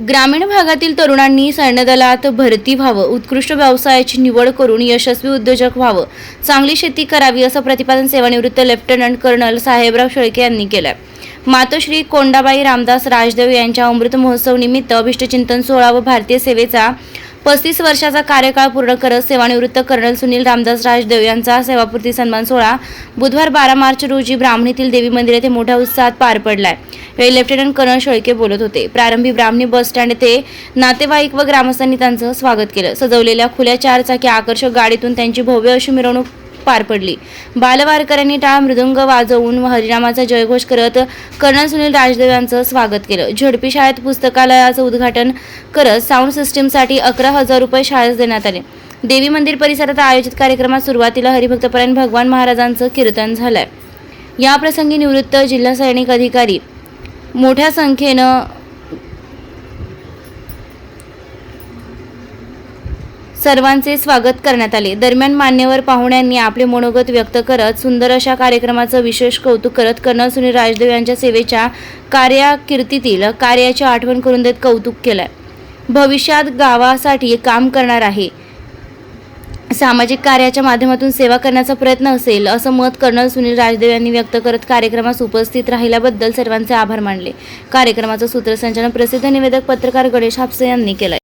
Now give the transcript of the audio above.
ग्रामीण भागातील तरुणांनी सैन्यदलात भरती व्हावं उत्कृष्ट व्यवसायाची निवड करून यशस्वी उद्योजक व्हावं चांगली शेती करावी असं प्रतिपादन सेवानिवृत्त लेफ्टनंट कर्नल साहेबराव शेळके यांनी केलं मातोश्री कोंडाबाई रामदास राजदेव यांच्या अमृत महोत्सव निमित्त अभिष्टचिंतन सोहळा व भारतीय सेवेचा पस्तीस वर्षाचा कार्यकाळ पूर्ण करत सेवानिवृत्त कर्नल सुनील रामदास राजदेव यांचा सेवापूर्ती सन्मान सोहळा बुधवार बारा मार्च रोजी ब्राह्मणीतील देवी मंदिर येथे मोठ्या उत्साहात पार पडलाय. यावेळी लेफ्टनंट कर्नल शेळके बोलत होते. प्रारंभी ब्राह्मणी बस स्टँड येथे नातेवाईक व ग्रामस्थांनी त्यांचं स्वागत केलं. सजवलेल्या खुल्या चारचाकी आकर्षक गाडीतून त्यांची भव्य अशी मिरवणूक पार पडली. बालवारकऱ्यांनी टाळ मृदुंग वाजवून व हरिनामाचा जयघोष करत कर्नल सुनील राजदेव यांचं स्वागत केलं. झडपी शाळेत पुस्तकालयाचं उद्घाटन करत साऊंड सिस्टीमसाठी अकरा हजार रुपये शाळेस देण्यात आले. देवी मंदिर परिसरात आयोजित कार्यक्रमात सुरुवातीला हरिभक्तपरायण भगवान महाराजांचं कीर्तन झालंय. याप्रसंगी निवृत्त जिल्हा सैनिक अधिकारी मोठ्या संख्येनं सर्वांचे स्वागत करण्यात आले. दरम्यान मान्यवर पाहुण्यांनी आपले मनोगत व्यक्त करत सुंदर अशा कार्यक्रमाचं विशेष कौतुक करत कर्नल सुनील राजदेव यांच्या सेवेच्या कार्याकीर्तीतील कार्याची आठवण करून देत कौतुक केलंय. भविष्यात गावासाठी काम करणार आहे. सामाजिक कार्याच्या माध्यमातून सेवा करण्याचा प्रयत्न असेल असं मत कर्नल सुनील राजदेव यांनी व्यक्त करत कार्यक्रमास उपस्थित राहिल्याबद्दल सर्वांचे आभार मानले. कार्यक्रमाचं सूत्रसंचालन प्रसिद्ध निवेदक पत्रकार गणेश हापसे यांनी केलंय.